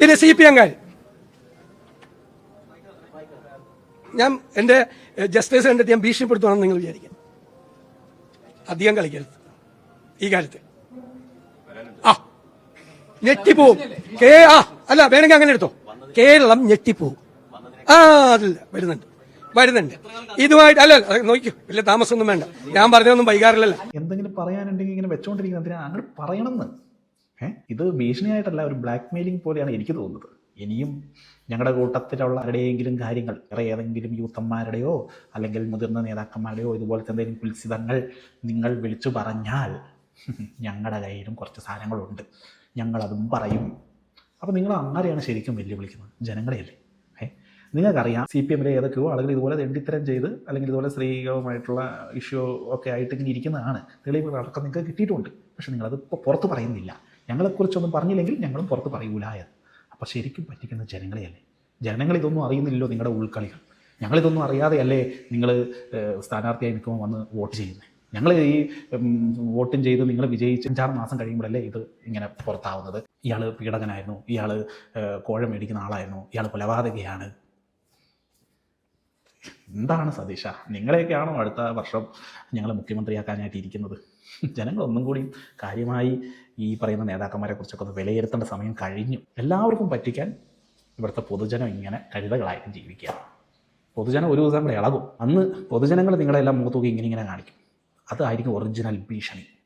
പിന്നെ C P എംകാർ ഞാൻ എന്റെ ജസ്റ്റിസ് കണ്ടെത്തി ഞാൻ ഭീഷണിപ്പെടുത്തുവാണെന്ന് നിങ്ങൾ വിചാരിക്കാം. അധികം കളിക്കരുത്. ഈ കാര്യത്തിൽ ആ ഞെട്ടിപ്പോവും. കേ ആ അല്ല വേണമെങ്കിൽ അങ്ങനെ എടുത്തോ. കേരളം ഞെട്ടിപ്പോവും. ആ അതില്ല വരുന്നുണ്ട്. വരുന്നുണ്ട്. ഇതുമായിട്ട് അല്ല നോക്കൂ വലിയ താമസമൊന്നും വേണ്ട. ഞാൻ പറഞ്ഞതൊന്നും വൈകാറില്ലല്ലോ. എന്തെങ്കിലും പറയാനുണ്ടെങ്കിൽ ഇങ്ങനെ വെച്ചോണ്ടിരിക്കുന്നത് എന്തിനാ? അങ്ങനെ പറയണമെന്ന്. ഇത് ഭീഷണിയായിട്ടല്ല ഒരു ബ്ലാക്ക് മെയിലിംഗ് പോലെയാണ് എനിക്ക് തോന്നുന്നത്. ഇനിയും ഞങ്ങളുടെ കൂട്ടത്തിലുള്ള ആരുടെയെങ്കിലും കാര്യങ്ങൾ വേറെ ഏതെങ്കിലും യൂത്തന്മാരുടെയോ അല്ലെങ്കിൽ മുതിർന്ന നേതാക്കന്മാരുടെയോ ഇതുപോലത്തെ എന്തെങ്കിലും കുൽസിതങ്ങൾ നിങ്ങൾ വിളിച്ചു പറഞ്ഞാൽ ഞങ്ങളുടെ കയ്യിലും കുറച്ച് സാധനങ്ങളുണ്ട്. ഞങ്ങളതും പറയും. അപ്പോൾ നിങ്ങൾ ആരെയാണ് ശരിക്കും വെല്ലുവിളിക്കുന്നത്. ജനങ്ങളെയല്ലേ ഏ? നിങ്ങൾക്കറിയാം സി പി എമ്മിലെ ഏതൊക്കെയോ ആളുകൾ ഇതുപോലെ തെണ്ടിത്തരം ചെയ്ത് അല്ലെങ്കിൽ ഇതുപോലെ സ്ത്രീകളുമായിട്ടുള്ള ഇഷ്യൂ ഒക്കെ ആയിട്ട് ഇങ്ങനെ ഇരിക്കുന്നതാണ്. തെളിവുകൾ അടക്കം നിങ്ങൾക്ക് കിട്ടിയിട്ടുണ്ട്. പക്ഷേ നിങ്ങളത് ഇപ്പോൾ പുറത്ത് പറയുന്നില്ല. ഞങ്ങളെക്കുറിച്ചൊന്നും പറഞ്ഞില്ലെങ്കിൽ ഞങ്ങളും പുറത്ത് പറയൂല എന്ന്. അപ്പോൾ ശരിക്കും പറ്റിക്കുന്ന ജനങ്ങളെയല്ലേ? ജനങ്ങൾ ഇതൊന്നും അറിയുന്നില്ലല്ലോ നിങ്ങളുടെ ഉൾക്കളികൾ. ഞങ്ങളിതൊന്നും അറിയാതെയല്ലേ നിങ്ങൾ സ്ഥാനാർത്ഥിയായി നിൽക്കുമ്പോൾ വന്ന് വോട്ട് ചെയ്യുന്നത് ഞങ്ങൾ ഈ വോട്ടും ചെയ്ത് നിങ്ങൾ വിജയിച്ച് അഞ്ചാറ് മാസം കഴിയുമ്പോഴല്ലേ ഇത് ഇങ്ങനെ പുറത്താവുന്നത്? ഇയാൾ പീഡകനായിരുന്നു. ഇയാൾ കോഴ മേടിക്കുന്ന ആളായിരുന്നു. ഇയാൾ കൊലപാതകയാണ്. എന്താണ് സതീഷ നിങ്ങളെയൊക്കെയാണോ അടുത്ത വർഷം ഞങ്ങളെ മുഖ്യമന്ത്രിയാക്കാനായിട്ട് ഇരിക്കുന്നത്? ജനങ്ങൾ ഒന്നും കൂടി കാര്യമായി ഈ പറയുന്ന നേതാക്കന്മാരെ കുറിച്ചൊക്കെ ഒന്ന് വിലയിരുത്തേണ്ട സമയം കഴിഞ്ഞു. എല്ലാവർക്കും പറ്റിക്കാൻ ഇവിടുത്തെ പൊതുജനം ഇങ്ങനെ കഴുതകളായിട്ട് ജീവിക്കുക പൊതുജനം ഒരു ദിവസം കൂടെ ഇളകും. അന്ന് പൊതുജനങ്ങൾ നിങ്ങളെല്ലാം മുഖത്തൂക്കി ഇങ്ങനെ ഇങ്ങനെ കാണിക്കും. അതായിരിക്കും ഒറിജിനൽ ഭീഷണി.